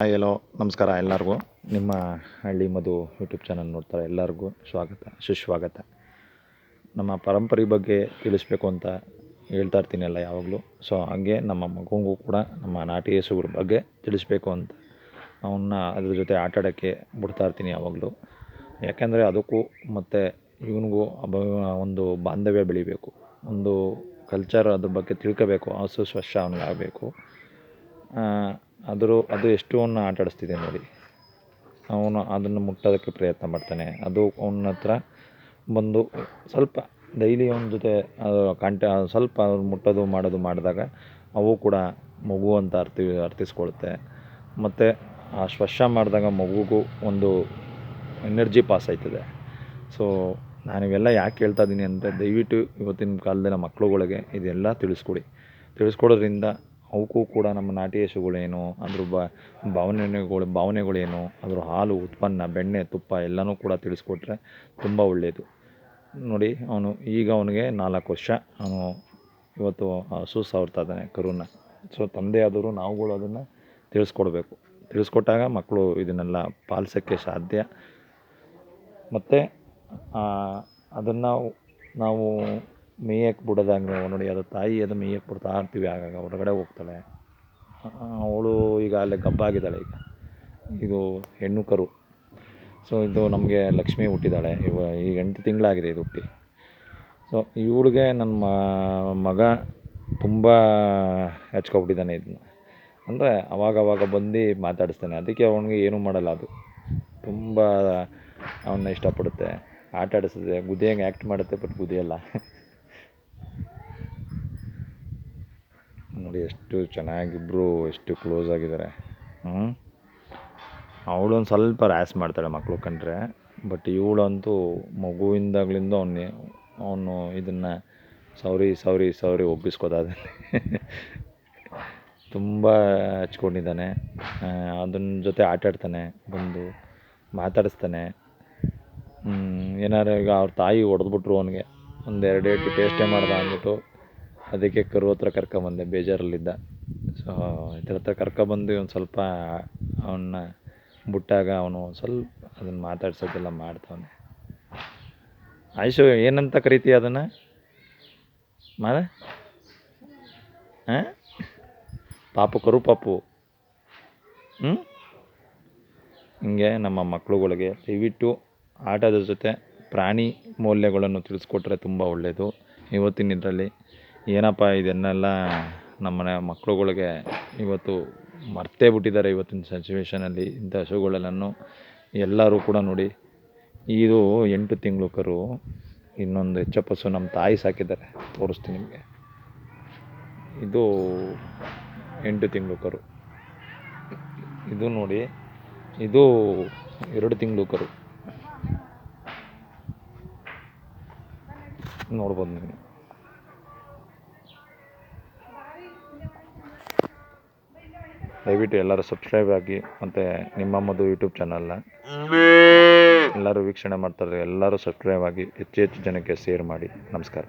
Hi hello ನಮಸ್ಕಾರ ಎಲ್ಲರಿಗೂ. ನಿಮ್ಮ ಹಳ್ಳಿ ಮಧು ಯೂಟ್ಯೂಬ್ ಚಾನಲ್ ನೋಡ್ತಾರೆ ಎಲ್ಲರಿಗೂ ಸ್ವಾಗತ, ಸುಸ್ವಾಗತ. ನಮ್ಮ ಪರಂಪರೆ ಬಗ್ಗೆ ತಿಳಿಸ್ಬೇಕು ಅಂತ ಹೇಳ್ತಾ ಇರ್ತೀನಿ ಎಲ್ಲ ಯಾವಾಗಲೂ. ಸೊ ಹಾಗೆ ನಮ್ಮ ಮಗುಗೂ ಕೂಡ ನಮ್ಮ ನಾಟಿ ಹೆಸರು ಬಗ್ಗೆ ತಿಳಿಸ್ಬೇಕು ಅಂತ ಅವನ್ನ ಅದ್ರ ಜೊತೆ ಆಟಾಡೋಕ್ಕೆ ಬಿಡ್ತಾ ಇರ್ತೀನಿ ಯಾವಾಗಲೂ. ಯಾಕೆಂದರೆ ಅದಕ್ಕೂ ಮತ್ತು ಇವನಿಗೂ ಒಂದು ಬಾಂಧವ್ಯ ಬೆಳಿಬೇಕು. ಒಂದು ಕಲ್ಚರ್ ಅದ್ರ ಬಗ್ಗೆ ತಿಳ್ಕೋಬೇಕು. ಹಸು ಸ್ವಚ್ಛ ಅವ್ನಿಗೆ ಆಗಬೇಕು ಆದರೂ ಅದು ಎಷ್ಟೊಂದು ಆಟ ಆಡಿಸ್ತಿದೆ ನೋಡಿ. ಅವನು ಅದನ್ನು ಮುಟ್ಟೋದಕ್ಕೆ ಪ್ರಯತ್ನ ಮಾಡ್ತಾನೆ. ಅದು ಅವನ ಹತ್ರ ಬಂದು ಸ್ವಲ್ಪ ಡೈಲಿ ಅವನ ಜೊತೆ ಕಾಂಟ್ಯಾ ಸ್ವಲ್ಪ ಮುಟ್ಟೋದು, ಮಾಡೋದು ಮಾಡಿದಾಗ ಅವು ಕೂಡ ಮಗು ಅಂತ ಅರ್ಥ, ಅರ್ಥೈಸ್ಕೊಳುತ್ತೆ. ಮತ್ತು ಆ ಸ್ಪರ್ಶ ಮಾಡಿದಾಗ ಮಗುಗೂ ಒಂದು ಎನರ್ಜಿ ಪಾಸ್ ಆಯ್ತದೆ. ಸೊ ನಾನು ಇವೆಲ್ಲ ಯಾಕೆ ಹೇಳ್ತಾ ಇದ್ದೀನಿ ಅಂದರೆ ದಯವಿಟ್ಟು ಇವತ್ತಿನ ಕಾಲದ ಮಕ್ಕಳುಗಳಿಗೆ ಇದೆಲ್ಲ ತಿಳಿಸ್ಕೊಡಿ. ತಿಳಿಸ್ಕೊಡೋದ್ರಿಂದ ಅವಕ್ಕೂ ಕೂಡ ನಮ್ಮ ನಾಟಿ ಹಸುಗಳೇನು ಅದ್ರ ಭಾವನೆಗಳು, ಭಾವನೆಗಳೇನು, ಅದ್ರ ಹಾಲು, ಉತ್ಪನ್ನ, ಬೆಣ್ಣೆ, ತುಪ್ಪ ಎಲ್ಲನೂ ಕೂಡ ತಿಳಿಸ್ಕೊಟ್ರೆ ತುಂಬ ಒಳ್ಳೆಯದು ನೋಡಿ, ಅವನು ಈಗ ಅವನಿಗೆ ನಾಲ್ಕು ವರ್ಷ. ಅವನು ಇವತ್ತು ಹಸು ಸಾವಿರ್ತಾ ಇದ್ದಾನೆ ಕರುನ ಸೊ ತಂದೆ ಆದರೂ ನಾವುಗಳು ಅದನ್ನು ತಿಳಿಸ್ಕೊಡ್ಬೇಕು. ತಿಳಿಸ್ಕೊಟ್ಟಾಗ ಮಕ್ಕಳು ಇದನ್ನೆಲ್ಲ ಪಾಲಿಸೋಕ್ಕೆ ಸಾಧ್ಯ. ಮತ್ತು ಅದನ್ನು ನಾವು ಮೇಯಕ್ಕೆ ಬಿಡೋದಾಗ್ಲಿ ನೋಡಿ, ಅದು ತಾಯಿ ಅದು ಮೇಯಕ್ಕೆ ಬಿಡ್ತಾ ಇರ್ತೀವಿ ಆಗಾಗ ಹೊರಗಡೆ ಹೋಗ್ತಾಳೆ. ಅವಳು ಈಗ ಅಲ್ಲೇ ಗಬ್ಬಾಗಿದ್ದಾಳೆ ಈಗ. ಇದು ಹೆಣ್ಣು ಕರು. ಸೊ ಇದು ನಮಗೆ ಲಕ್ಷ್ಮಿ ಹುಟ್ಟಿದ್ದಾಳೆ ಇವ, ಈಗ ಎಂಟು ತಿಂಗಳಾಗಿದೆ ಇದು ಹುಟ್ಟಿ. ಸೊ ಇವಳಿಗೆ ನನ್ನ ಮಗ ತುಂಬ ಹೆಚ್ಕೊಬಿಟ್ಟಿದ್ದಾನೆ ಇದನ್ನ. ಅಂದರೆ ಅವಾಗವಾಗ ಬಂದು ಮಾತಾಡಿಸ್ತಾನೆ. ಅದಕ್ಕೆ ಅವನಿಗೆ ಏನೂ ಮಾಡಲ್ಲ ಅದು. ತುಂಬ ಅವನ್ನ ಇಷ್ಟಪಡುತ್ತೆ. ಆಟ ಆಡಿಸ್ತದೆ ಗುದಿಯಂಗೆ ಆ್ಯಕ್ಟ್ ಮಾಡುತ್ತೆ ಬಟ್ ಗುದಿಯಲ್ಲ ನೋಡಿ ಎಷ್ಟು ಚೆನ್ನಾಗಿಬ್ಬರು ಎಷ್ಟು ಕ್ಲೋಸ್ ಆಗಿದ್ದಾರೆ. ಹ್ಞೂ ಅವಳೊಂದು ಸ್ವಲ್ಪ ರ್ಯಾಸ್ ಮಾಡ್ತಾಳೆ ಮಕ್ಕಳು ಕಂಡ್ರೆ. ಬಟ್ ಇವಳಂತೂ ಮಗುವಿಂದಾಗ್ಲಿಂದ ಅವನು ಅವನು ಇದನ್ನು ಸೌರಿ ಸೌರಿ ಸೌರಿ ಒಪ್ಪಿಸ್ಕೋತಾನೆ ತುಂಬ ಹಚ್ಕೊಂಡಿದ್ದಾನೆ. ಅದನ್ನ ಜೊತೆ ಆಟಾಡ್ತಾನೆ ಬಂದು ಮಾತಾಡಿಸ್ತಾನೆ. ಏನಾರು ಈಗ ಅವ್ರ ತಾಯಿ ಹೊಡೆದ್ಬಿಟ್ರು ಅವನಿಗೆ. ಒಂದು ಎರಡು ಏಟು ಟೇಸ್ಟೇ ಮಾಡ್ದ ಅಂದ್ಬಿಟ್ಟು. ಅದಕ್ಕೆ ಕರು ಹತ್ರ ಕರ್ಕೊಂಬಂದೆ, ಬೇಜಾರಲ್ಲಿದ್ದ. ಸೊ ಇದ್ರ ಹತ್ರ ಕರ್ಕೊಬಂದು ಒಂದು ಸ್ವಲ್ಪ ಅವನ್ನ ಬಿಟ್ಟಾಗ ಅವನು ಸ್ವಲ್ಪ ಅದನ್ನು ಮಾತಾಡ್ಸೋದೆಲ್ಲ ಮಾಡ್ತಾವನೆ. ಆಯುಷು ಏನಂತ ಕರಿತೀಯ ಅದನ್ನು? ಮಾರ? ಹಾಂ ಪಾಪು, ಕರು ಪಾಪು. ಹ್ಞೂ ಹಿಂಗೆ ನಮ್ಮ ಮಕ್ಕಳುಗಳಿಗೆ ದಯವಿಟ್ಟು ಆಟದ ಜೊತೆ ಪ್ರಾಣಿ ಮೌಲ್ಯಗಳನ್ನು ತಿಳಿಸ್ಕೊಟ್ರೆ ತುಂಬ ಒಳ್ಳೆಯದು ಇವತ್ತಿನ ಇದರಲ್ಲಿ ಏನಪ್ಪ ಇದನ್ನೆಲ್ಲ ನಮ್ಮನೆ ಮಕ್ಕಳುಗಳಿಗೆ ಇವತ್ತು ಮರ್ತೇ ಬಿಟ್ಟಿದ್ದಾರೆ ಇವತ್ತಿನ ಸಿಚುವೇಷನಲ್ಲಿ ಇಂಥ ಹಸುಗಳನ್ನು ಎಲ್ಲರೂ ಕೂಡ ನೋಡಿ. ಇದು ಎಂಟು ತಿಂಗಳು ಕರು ಇನ್ನೊಂದು ಎಚ್ ಹಸು ನಮ್ಮ ತಾಯಿ ಸಾಕಿದ್ದಾರೆ. ತೋರಿಸ್ತೀನಿ ನಿಮಗೆ. ಇದು ಎಂಟು ತಿಂಗಳು ಕರು. ಇದು ನೋಡಿ, ಇದು ಎರಡು ತಿಂಗಳು ಕರು. ನೋಡ್ಬೋದು ನೀವು. ದಯವಿಟ್ಟು ಎಲ್ಲರೂ ಸಬ್ಸ್ಕ್ರೈಬ್ ಆಗಿ ಮತ್ತು ನಿಮ್ಮ ಮದು ಯೂಟ್ಯೂಬ್ ಚಾನಲ್ನ ಎಲ್ಲರೂ ವೀಕ್ಷಣೆ ಮಾಡ್ತಾರೆ ಎಲ್ಲರೂ ಸಬ್ಸ್ಕ್ರೈಬ್ ಆಗಿ ಹೆಚ್ಚು ಹೆಚ್ಚು ಜನಕ್ಕೆ ಶೇರ್ ಮಾಡಿ. ನಮಸ್ಕಾರ.